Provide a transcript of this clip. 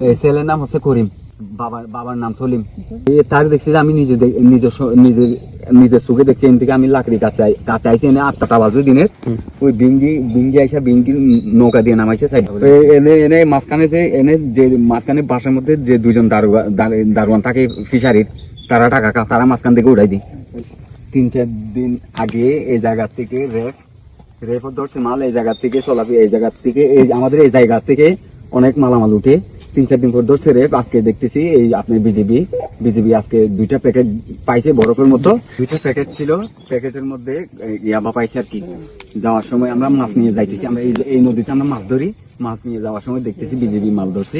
এই ছেলের নাম হচ্ছে করিম। বাবার বাবার নাম সলিম। তার দেখছি যে আমি নিজে নিজের নিজের নিজের চোখে দেখছি এন থেকে আমি লাকড়ি কাটাই কাটাইছি এনে আটটা বাজে দিনের। ওই বিঙ্গি বিঙ্গি আইসা বিঙ্গি নৌকা দিয়ে নামাইছে সাইড। এনে এনে মাঝখানে যে এনে যে মাঝখানে বাসার মধ্যে যে দুজন দারোগা দার- দারোয়ান থাকে ফিশারির তারা টাকা কা- তারা মাঝখান থেকে উঠাই দিই তিন চার দিন আগে এই জায়গা থেকে রেফ রেফ ধরছে মাল এই জায়গা থেকে চলাফি এই জায়গা থেকে এই আমাদের এই জায়গা থেকে অনেক মালামাল উঠে। তিন, চার দিন পর ধরছে রেপ আজকে দেখতেছি এই আপনার বিজেপি বিজেপি আজকে দুইটা প্যাকেট পাইছে বরফের মতো দুইটা প্যাকেট ছিল, প্যাকেটের মধ্যে ইয়াবা পাইছে আর কি। যাওয়ার সময় আমরা মাছ নিয়ে যাইতেছি। আমরা এই নদীতে আমরা মাছ ধরি, মাছ নিয়ে যাওয়ার সময় দেখতেছি বিজেপি মাল ধরছে।